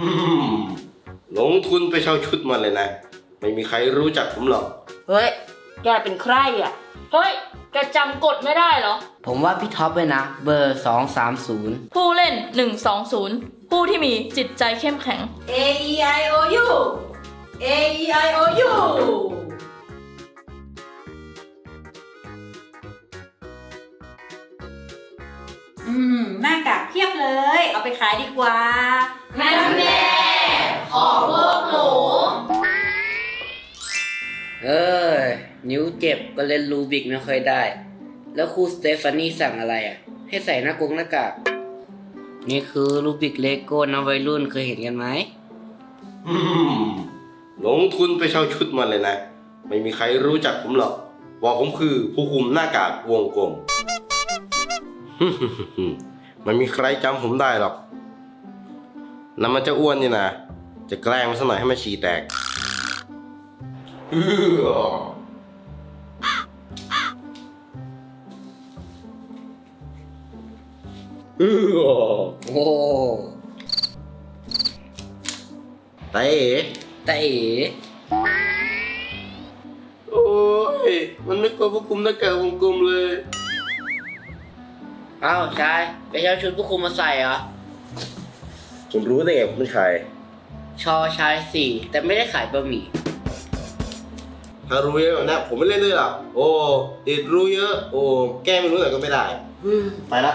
อืมลงทุนไปเช่าชุดมาเลยนะ ไม่มีใครรู้จักผมหรอก เฮ้ย แกเป็นใครอะ เฮ้ย แกจำกฎไม่ได้เหรอ ผมว่าพี่ท็อปเลยนะ เบอร์ 230 ผู้เล่น 120 ผู้ที่มีจิตใจเข้มแข็ง A E I O U A E I O U มหน้ากากเพียบเลย เอาไปขายดีกว่านั่นแน่ของพวกหนูเอ้ยนิ้วเจ็บก็เล่นรูบิกไม่ค่อยได้ แล้วครูสเตฟานี่สั่งอะไรอะ ให้ใส่หน้ากงหน้ากาก นี่คือรูบิกเลโก้นะวัยรุ่นเคยเห็นกันไหม อืมลงทุนไปเช่าชุดมาเลยนะ ไม่มีใครรู้จักผมหรอกว่าผมคือผู้คุมหน้ากากวงกลม ไม่มีใครจำผมได้หรอกน้ำมันจะอ้วนนี่นะ จะแกล้งมันสักหน่อยให้มันฉี่แตกอื้ออื้อโอ้เต้แต่เอ๋โอ้ย มันไม่กลัวผู้คุมหน้ากากวงกลมเลย อ้าวชายไปเช่าชุดผู้คุมมาใส่เหรอ ผมรู้ได้ไงผมเป็นใคร ชอชายสี่แต่ไม่ได้ขายบะหมี่ ถ้ารู้เยอะแบบนี้ผมไม่เล่นด้วยหรอกโอ้ติดรู้เยอะ โอ้แก้ไม่รู้หน่อยก็ไม่ได้อืมไปละ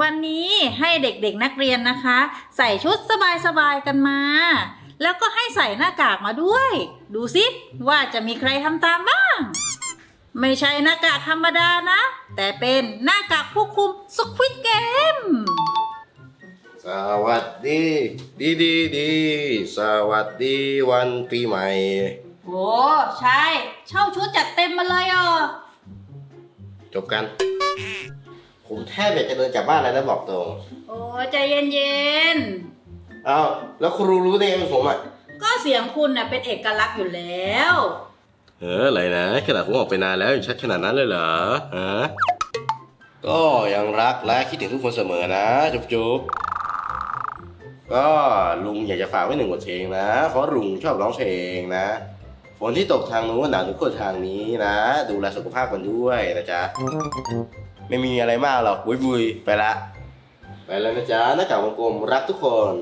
วันนี้ให้เด็กๆนักเรียนนะคะ ใส่ชุดสบายๆกันมา แล้วก็ให้ใส่หน้ากากมาด้วย ดูสิว่าจะมีใครทำตามบ้าง ไม่ใช่หน้ากากธรรมดานะ แต่เป็นหน้ากากผู้คุมสควิตเกม สวัสดี ดีดีดี สวัสดีวันปีใหม่ โอ้ใช่ เช่าชุดจัดเต็มมาเลยอะจบกัน ผมแทบอยากจะเดินจากบ้านแล้วนะบอกตรง โอ้ใจเย็นเอ้าแล้วครูรู้ได้ไงเป็นผมอะ ๆ ก็เสียงคุณน่ะเป็นเอกลักษณ์อยู่แล้ว เอออะไรนะขนาดผมออกไปนานแล้วยังชัดขนาดนั้นเลยเหรอฮะก็ยังรักและคิดถึงทุกคนเสมอนะ จุ๊บจุ๊บก็ลุงอยากจะฝากไว้หนึ่งบทเพลงนะเพราะลุงชอบร้องเพลงนะฝนที่ตกทางนู้นหนาวทุกคนทางนี้นะ ดูแลสุขภาพกันด้วยนะจ๊ะไม่มีอะไรมากหรอกบุยบุยไปละ ไปแล้วนะจ๊ะหน้ากากวงกลมรักทุกคน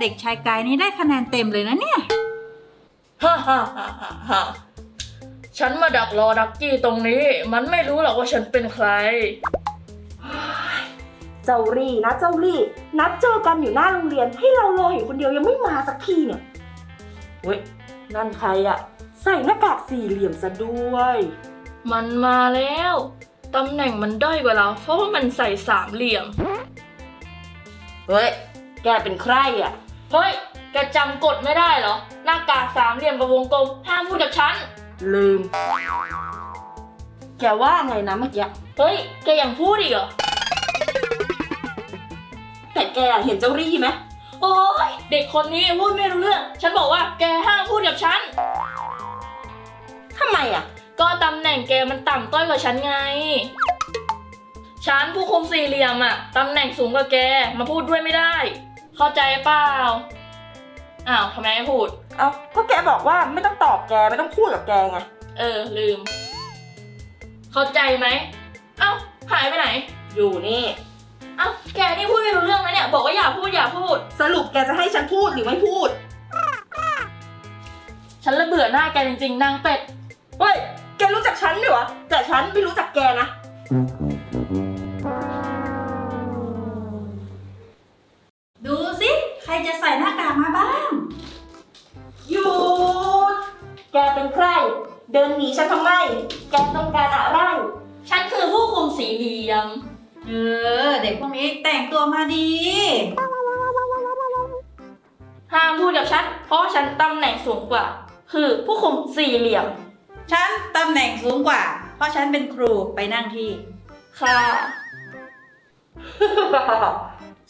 เด็กชายกายนี่ได้คะแนนเต็มเลยนะเนี่ย ฮ่าฮ่าฮ่าฮ่าฮ่าฉันมาดักรอดักกี้ตรงนี้ มันไม่รู้หรอกว่าฉันเป็นใคร เจ้ารี่นะเจ้ารี่ นัดเจอกันอยู่หน้าโรงเรียนให้เรารออยู่คนเดียวยังไม่มาสักทีเนี่ยเว้ยนั่นใครอะใส่หน้ากากสี่เหลี่ยมซะด้วย มันมาแล้ว ตำแหน่งมันด้อยกว่าเรา เพราะว่ามันใส่สามเหลี่ยม เฮ้ย แกเป็นใครอะ เฮ้ย แกจำกฎไม่ได้เหรอ หน้ากากสามเหลี่ยมกับวงกลม ห้ามพูดกับฉัน ลืม แกว่าไงนะเมื่อกี้ เฮ้ย แกยังพูดอีกเหรอ แต่แกเห็นเจ้ารี่ไหม โอ้ยเด็กคนนี้พูดไม่รู้เรื่อง ฉันบอกว่าแกห้ามพูดกับฉัน ทำไมอะก็ตำแหน่งแกมันต่ำต้อยกว่าฉันไง ฉันผู้คุมสี่เหลี่ยมอะตำแหน่งสูงกว่าแก มาพูดด้วยไม่ได้ เข้าใจเปล่า อ้าวทำไมไม่พูด เอาก็แกบอกว่าไม่ต้องตอบแกไม่ต้องพูดกับแกไง เออ ลืม เข้าใจไหม เอ้าหายไปไหน อยู่นี่ เอ้าแกนี่พูดไม่รู้เรื่องนะเนี่ย บอกว่าอย่าพูดอย่าพูด สรุปแกจะให้ฉันพูดหรือไม่พูด ฉันละเบื่อหน้าแกจริงๆนางเป็ด เฮ้ย แกรู้จักฉันด้วยวะแต่ฉันไม่รู้จักแกนะดู จะใส่หน้ากากมาบ้าง หยุด แกเป็นใคร เดินหนีฉันทำไม แกต้องการอะไร ฉันคือผู้คุมสี่เหลี่ยม เออ เด็กพวกนี้แต่งตัวมาดี ห้ามพูดกับฉัน เพราะว่าฉันตำแหน่งสูงกว่า คือผู้คุมสี่เหลี่ยม ฉันตำแหน่งสูงกว่า เพราะฉันเป็นครูไปนั่งที่ ค่ะ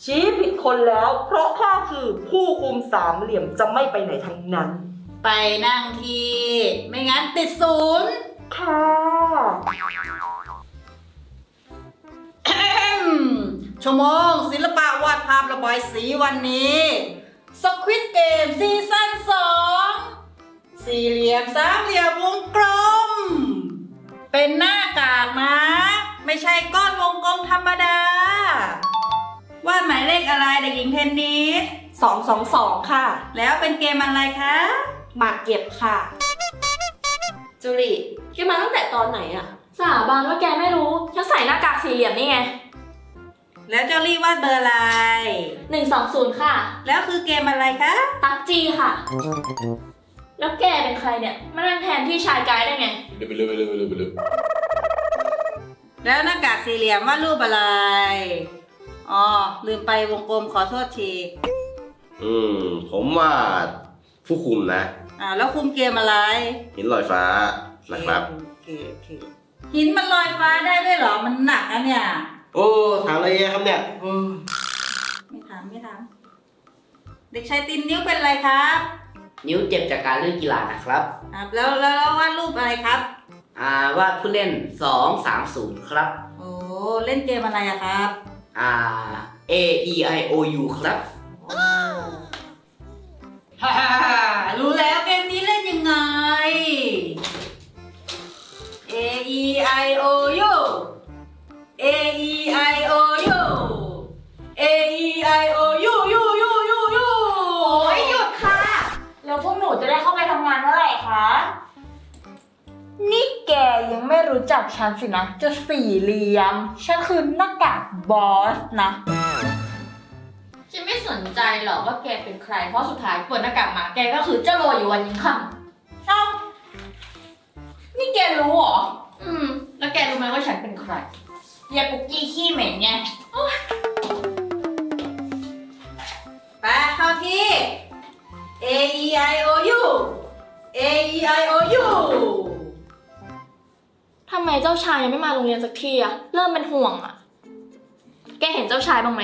ชี้ผิดคนแล้ว เพราะข้าคือผู้คุมสามเหลี่ยมจะไม่ไปไหนทั้งนั้น ไปนั่งที่ไม่งั้นติดศูนย์ค่ะ ชั่วโมงศิลปะวาดภาพระบายสีวันนี้สควิตเกมซีซั่นสองสี่เหลี่ยมสามเหลี่ยมวงกลม เป็นหน้ากากนะ ไม่ใช่ก้อนวงกลมธรรมดา วาดหมายเลขอะไรเด็กหญิงเทนนิสสองสองสองค่ะ แล้วเป็นเกมอะไรคะหมากเก็บค่ะ จุริแกมาตั้งแต่ตอนไหนอะสาบานว่าแกไม่รู้ฉันใส่หน้ากากสี่เหลี่ยมนี่ไงแล้วเจ้าลี่วาดเบอร์อะไร หนึ่งสองศูนย์ค่ะ แล้วคือเกมอะไรคะตักจีค่ะ แล้วแกเป็นใครเนี่ย มานั่งแทนที่ชายกายได้ไงไปเลยไปเลยไปเลยไปเลยแล้วหน้ากากสี่เหลี่ยมวาดรูปอะไร อ๋อ ลืมไปวงกลมขอโทษที อืม ผมว่าผู้คุมนะ อ่า แล้วคุมเกมอะไรหินลอยฟ้านะครับโอเคโอเคหินมันลอยฟ้าได้ด้วยเหรอ มันหนักอะเนี่ย โอ้ถามอะไรเยอะครับเนี่ยโอ้ไม่ถามไม่ถาม เด็กชายตินนิ้วเป็นอะไรครับนิ้วเจ็บจากการเล่นกีฬานะครับครับแล้วแล้วแล้ววาดรูปอะไรครับ อ่าวาดผู้เล่น 230 ครับ โอ้เล่นเกมอะไรอะครับ อ่า A E I O U ครับฮ่าฮ่าฮ่ารู้แล้วเกมนี้เล่นยังไง A E I O U A E I O U A E I O U U U U U โอ้ยหยุดค่ะ แล้วพวกหนูจะได้เข้าไปทำงานเมื่อไหร่คะ นี่แกยังไม่รู้จักฉันสินะจะสี่เหลี่ยม ฉันคือหน้ากากบอสนะ ฉันไม่สนใจหรอกว่าแกเป็นใคร เพราะสุดท้ายเปิดหน้ากากมาแกก็คือเจ้าโรยอยู่วันยิงค่ำเอ้านี่แกรู้เหรอ อืม แล้วแกรู้ไหมว่าฉันเป็นใครยายปุกกี้ขี้เหม็นไงไปเข้าที่ A E I O U A E I O U ทำไมเจ้าชายยังไม่มาโรงเรียนสักทีอะเริ่มเป็นห่วงอะแกเห็นเจ้าชายบ้างไหม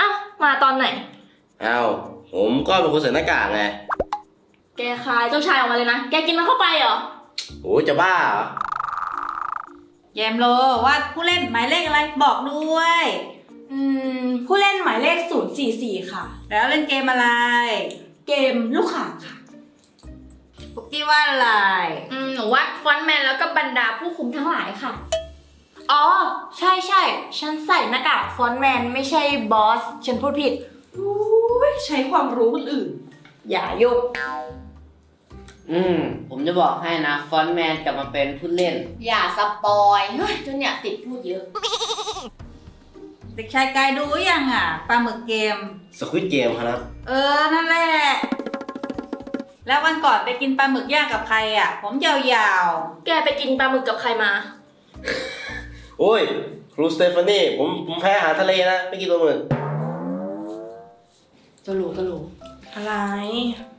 อ้าวมาตอนไหน อ้าวผมก็เป็นคนใส่หน้ากากไงแกคายเจ้าชายออกมาเลยนะ แกกินมันเข้าไปเหรอ โอ้จะบ้าเหรอแยมโลวาดผู้เล่นหมายเลขอะไรบอกด้วย อืม ผู้เล่นหมายเลข 044 ค่ะ แล้วเล่นเกมอะไร เกมลูกข่างค่ะ ปุกกี้วาดอะไรอืมหนูวาดฟอนต์แมนแล้วก็บรรดาผู้คุมทั้งหลายค่ะ อ๋อ ใช่ใช่ฉันใส่หน้ากากฟอนต์แมนไม่ใช่บอส ฉันพูดผิด อุ้ยใช้ความรู้คนอื่น อย่ายุบอืม ผมจะบอกให้นะ ฟอนต์แมนกลับมาเป็นผู้เล่น อย่าสปอยเฮ้ยจนเนี่ยติดพูดเยอะ เด็กชายกายดูยังอะปลาหมึกเกม สควิตเกมครับ เออ นั่นแหละ แล้ววันก่อนไปกินปลาหมึกย่างกับใครอะ ผมยาวแกไปกินปลาหมึกกับใครมา โอ้ย ครูสเตฟานี่ผมผมแพ้อาหารทะเลนะ ไม่กินปลาหมึกตลกตลกอะไร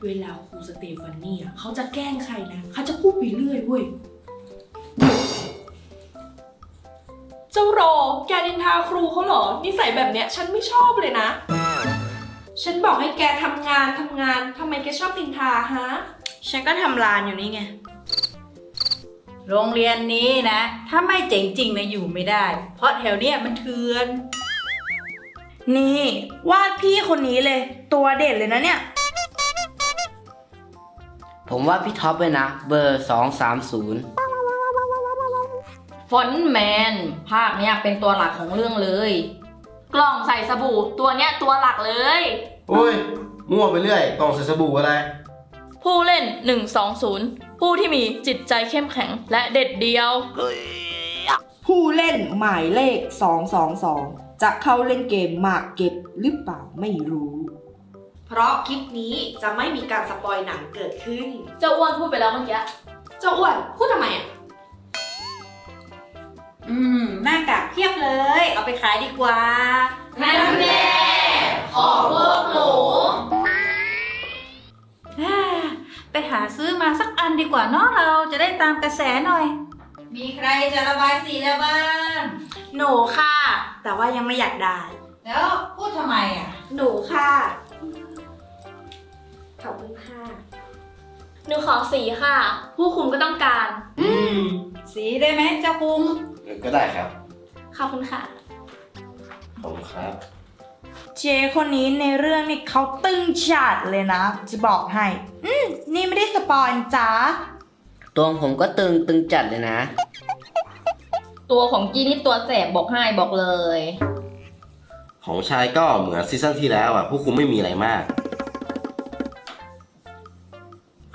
เวลาครูสเตฟานี่อะเขาจะแกล้งใครนะเขาจะพูดไปเรื่อยเว้ยเจ้าโร แกนินทาครูเขาเหรอนิสัยแบบเนี้ยฉันไม่ชอบเลยนะ ฉันบอกให้แกทำงานทำงานทำไมแกชอบนินทาฮะ ฉันก็ทำร้านอยู่นี่ไงๆโรงเรียนนี้นะ ถ้าไม่เจ๋งจริงนะอยู่ไม่ได้ เพราะแถวเนี้ยมันเถื่อน นี่วาดพี่คนนี้เลย ตัวเด่นเลยนะเนี่ย ผมว่าพี่ท็อปเลยนะ เบอร์ 230 ฟอนต์แมน ภาคเนี้ยเป็นตัวหลักของเรื่องเลย กล่องใส่สบู่ตัวเนี้ยตัวหลักเลยโอ้ยมั่วไปเรื่อยกล่องใส่สบู่อะไร ผู้เล่น 120 ผู้ที่มีจิตใจเข้มแข็งและเด็ดเดียว ผู้เล่นหมายเลข 222 จะเข้าเล่นเกมหมากเก็บหรือเปล่าไม่รู้ เพราะคลิปนี้จะไม่มีการสปอยหนังเกิดขึ้น เจ้าอ้วนพูดไปแล้วเมื่อกี้ เจ้าอ้วนพูดทำไมอะ อืม หน้ากากเพียบเลย เอาไปขายดีกว่า นั่นแน่ขอพวกหนูอ่าไปหาซื้อมาสักอันดีกว่าเนาะเราจะได้ตามกระแสหน่อย มีใครจะระบายสีแล้วบ้างหนูค่ะ แต่ว่ายังไม่อยากได้ แล้วพูดทำไมอะ หนูค่ะ ขอบคุณค่ะ หนูขอสีค่ะ ผู้คุมก็ต้องการ อืม สีได้ไหมเจ้าคุง ก็ได้ครับ ขอบคุณค่ะขอบคุณครับครับ เจคนนี้ในเรื่องนี่เขาตึงจัดเลยนะ จะบอกให้ อืมนี่ไม่ได้สปอยจ้าตัวของผมก็ตึงตึงจัดเลยนะ ตัวของจีนี่ตัวแสบบอกให้บอกเลย ของชายก็เหมือนซีซั่นที่แล้วอะผู้คุมไม่มีอะไรมาก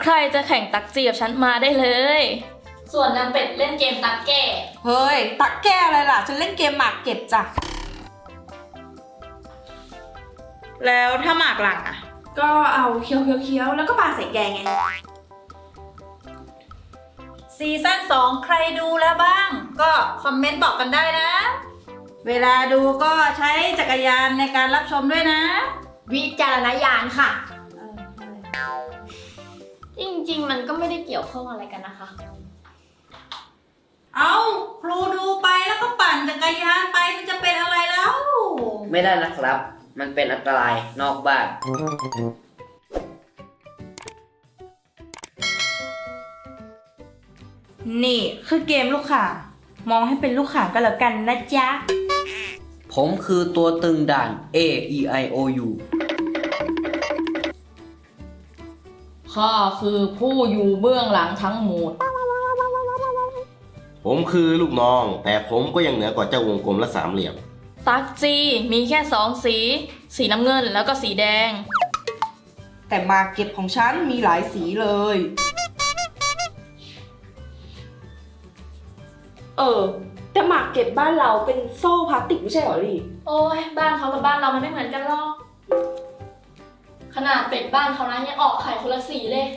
ใครจะแข่งตักจีกับฉันมาได้เลย ส่วนนางเป็ดเล่นเกมตักแก่เฮ้ย ตักแก้อะไรล่ะ ฉันเล่นเกมหมากเก็บจ้ะ แล้วถ้าหมากหลังอะก็เอาเคี้ยวเคี้ยวๆแล้วก็ปาใส่แกงไง ซีซั่น2 ใครดูแล้วบ้าง ก็คอมเมนต์บอกกันได้นะ เวลาดูก็ใช้จักรยานในการรับชมด้วยนะ วิจารณญาณค่ะ จริงๆ มันก็ไม่ได้เกี่ยวข้องอะไรกันนะคะ เอาครูดูไปแล้วก็ปั่นจักรยานไปมันจะเป็นอะไรแล้ว ไม่ได้นะครับ มันเป็นอันตรายนอกบ้าน นี่คือเกมลูกข่างมองให้เป็นลูกข่างก็แล้วกันนะจ๊ะ ผมคือตัวตึงด่าน A E I O U ข้าคือผู้อยู่เบื้องหลังทั้งหมด ผมคือลูกน้อง แต่ผมก็ยังเหนือกว่าเจ้าวงกลมและสามเหลี่ยมตักจีมีแค่สองสี สีน้ำเงินแล้วก็สีแดง แต่หมากเก็บของฉันมีหลายสีเลย เออ แต่หมากเก็บบ้านเราเป็นโซ่พลาสติกไม่ใช่เหรอลี่ โอ้ยบ้านเขากับบ้านเรามันไม่เหมือนกันหรอก ขนาดเป็ดบ้านเขานะยังออกไข่คนละสีเลย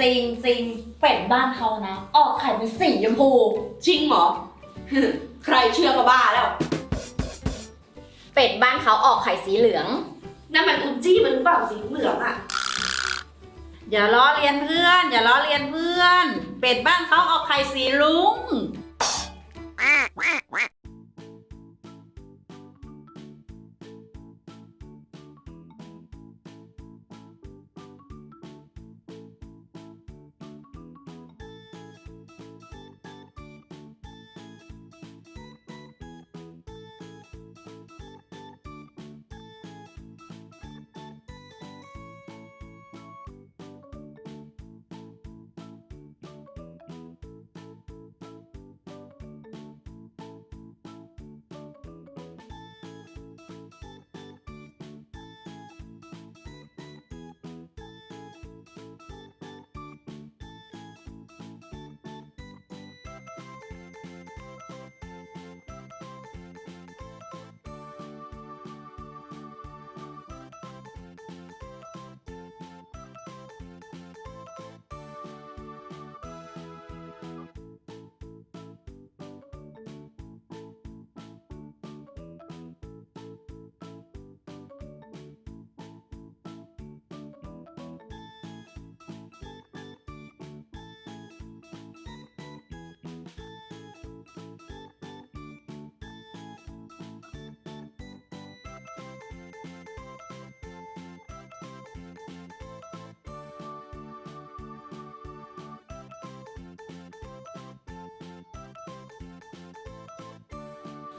จริงจริงเป็ดบ้านเขานะ ออกไข่เป็นสีชมพู จริงเหรอ ใครเชื่อก็บ้าแล้ว เป็ดบ้านเขาออกไข่สีเหลือง นั่นมันคุณจี้มันหรือเปล่าสีเหลืองอะอย่าล้อเลียนเพื่อน อย่าล้อเลียนเพื่อน เป็ดบ้านเขาเอาไข่สีลุง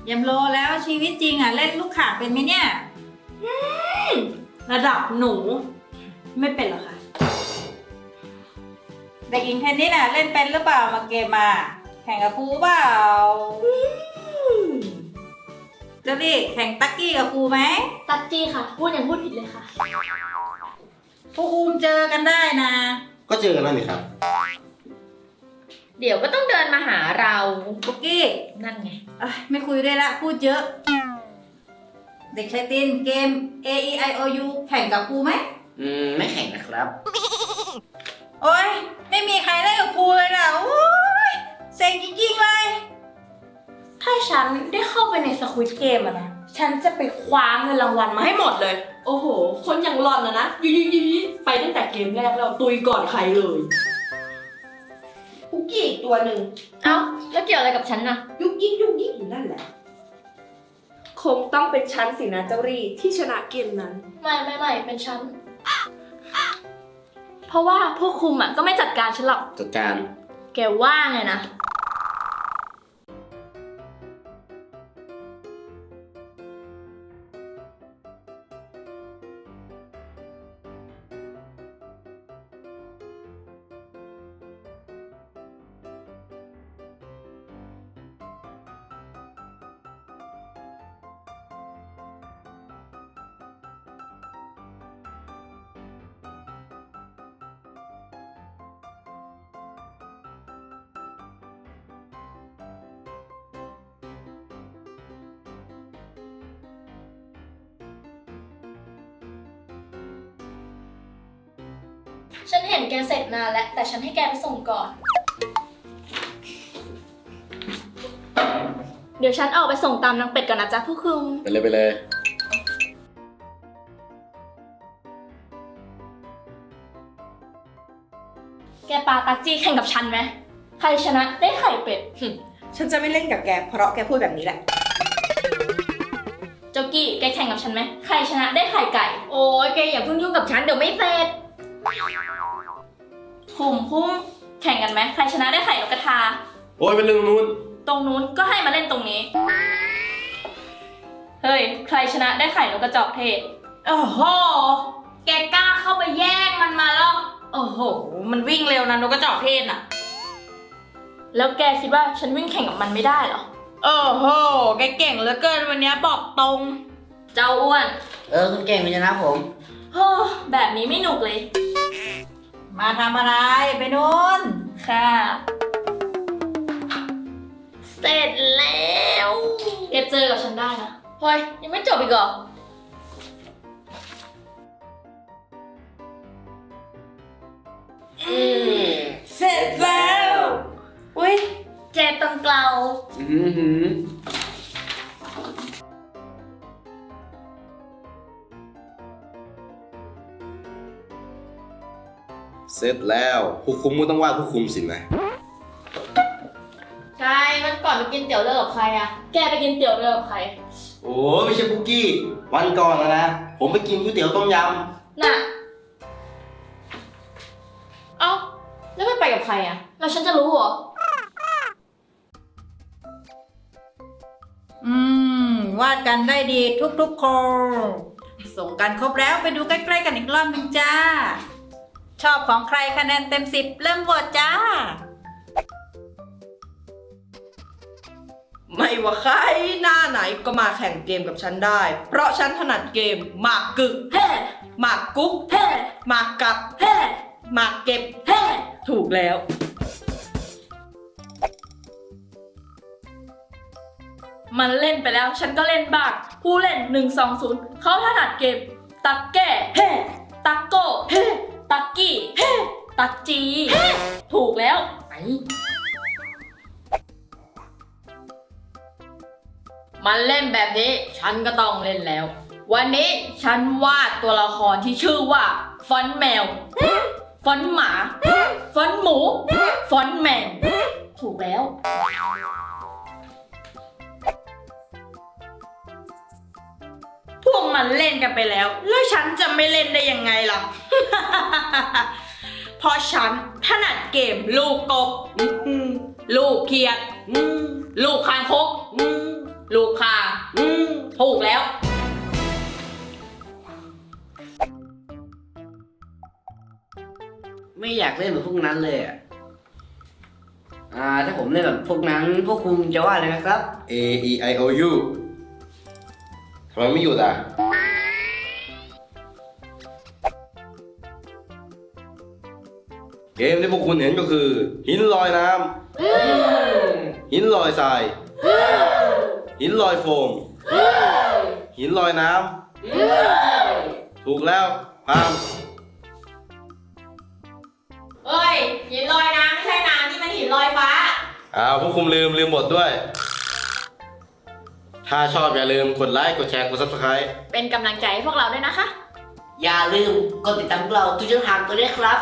ยำโลแล้วชีวิตจริงอะเล่นลูกข่างเป็นไหมเนี่ยระดับหนู ไม่เป็นหรอกค่ะ เด็กหญิงเทนนิสอะเล่นเป็นหรือเปล่ามาเกมมา แข่งกับครูเปล่าเจ้าลี่แข่งตักกี้กับครูไหมตักจีค่ะ พูดอย่างพูดผิดเลยค่ะ พวกคุมเจอกันได้นะ ก็เจอกันแล้วนี่ครับ เดี๋ยวก็ต้องเดินมาหาเราปุกกี้นั่นไงเอ้ยไม่คุยด้วยละ พูดเยอะ เด็กชายตินเกม A E I O U แข่งกับครูไหม อืมไม่แข่งนะครับ โอ้ยไม่มีใครเล่นกับครูเลยนะโอ้ยเซ็งจริงๆเลย ถ้าฉันได้เข้าไปในสควิตเกมอะนะ ฉันจะไปคว้าเงินรางวัลมาให้หมดเลย โอ้โห คนอย่างหลอนอะนะ ยุยยุยยุยไปตั้งแต่เกมแรกแล้วตุยก่อนใครเลย คุกกี้อีกตัวหนึ่งเอ้าแล้วเกี่ยวอะไรกับฉันน่ะ ยุกยิกยุกยิกอยู่นั่นแหละ คงต้องเป็นฉันสินะเจ้ารีที่ชนะเกมนั้น ไม่ไม่ไม่เป็นฉัน เพราะว่าพวกคุมอะก็ไม่จัดการฉันหรอก จัดการ แกว่าไงนะ ฉันเห็นแกเสร็จนานแล้ว แต่ฉันให้แกไปส่งก่อน เดี๋ยวฉันออกไปส่งตามนางเป็ดก่อนนะจ๊ะผู้คุม ไปเลยไปเลย แกปาตักจี้แข่งกับฉันไหม ใครชนะได้ไข่เป็ด ฉันจะไม่เล่นกับแก เพราะแกพูดแบบนี้แหละ โจกี้ แกแข่งกับฉันไหม ใครชนะได้ไข่ไก่ โอ้ยแกอย่าเพิ่งยุ่งกับฉันเดี๋ยวไม่เสร็จ คุมพุ่มแข่งกันไหมใครชนะได้ไข่นกกระทา โอ้ยเป็นเรื่องนู้นตรงนู้นก็ให้มาเล่นตรงนี้ เฮ้ย ใครชนะได้ไข่นกกระจอกเทศ โอ้โห แกกล้าเข้าไปแย่งมันมาแล้ว โอ้โห มันวิ่งเร็วนะนกกระจอกเทศน่ะ แล้วแกคิดว่าฉันวิ่งแข่งกับมันไม่ได้เหรอ โอ้โห แกเก่งเหลือเกินวันนี้บอกตรง เจ้าอ้วน เออ คุณเก่งคุณชนะผมเฮ้อแบบนี้ไม่หนุกเลย มาทำอะไรไปนู้นค่ะ เสร็จแล้วแกเจอกับฉันได้นะเฮ้ยยังไม่จบอีกเหรอ เสร็จแล้ว อุ้ยเจตังเกลา อือหือ เสร็จแล้วผู้คุมก็ต้องวาดผู้คุมสินะ ใช่มันก่อนไปกินเตี๋ยวเรือกับใครอะแกไปกินเตี๋ยวเรือกับใคร โอ้ไม่ใช่คุกกี้ วันก่อนนะนะ ผมไปกินก๋วยเตี๋ยวต้มยน่ะ เอ้า แล้วมันไปกับใครอะแล้วฉันจะรู้เหรอ อืม วาดกันได้ดีทุกๆคน ส่งกันครบแล้วไปดูใกล้ ๆ กันอีกรอบหนึงจ้า ชอบของใครคะแนนเต็มสิบเริ่มโหวตจ้า ไม่ว่าใครหน้าไหนก็มาแข่งเกมกับฉันได้ เพราะฉันถนัดเกมหมากกึกเฮ้หมากกุ๊กเฮ้หมากกัดเฮ้หมากเก็บเฮ้ถูกแล้ว มันเล่นไปแล้วฉันก็เล่นบ้างผู้เล่น 120เขาถนัดเกม ตักแก่เฮ้ตักโก้เฮ้ ตักกี้ ตักจี ถูกแล้ว ไป มันเล่นแบบนี้ ฉันก็ต้องเล่นแล้ว วันนี้ฉันวาดตัวละครที่ชื่อว่าฟอนแมว ฟอนหมา ฟอนหมู ฟอนแมน ถูกแล้ว พวกมันเล่นกันไปแล้ว แล้วฉันจะไม่เล่นได้ยังไงล่ะ เพราะฉันถนัดเกมลูกกบอืมลูกเขียดอืมลูกคางคกอืมลูกคางอืมถูกแล้วไม่อยากเล่นแบบพวกนั้นเลยอะอ่า ถ้าผมเล่นแบบพวกนั้น พวกคุณจะว่าอะไรไหมครับำ A E I O U ทำไมไม่หยุดอะเกมที่พวกคุณเห็นก็คือ หินลอยน้ำหินลอยทราย หินลอยโฟม หินลอยน้ำถูกแล้วพามเอ้ยหินลอยน้ำไม่ใช่น้ำที่มันหินลอยฟ้า อ้าวพวกคุณลืมลืมบทด้วย ถ้าชอบอย่าลืมกดไลค์ กดแชร์ กด subscribe เป็นกำลังใจให้พวกเราด้วยนะคะ อย่าลืมกดติดตามพวกเราทุกช่องทางตัวด้วยครับ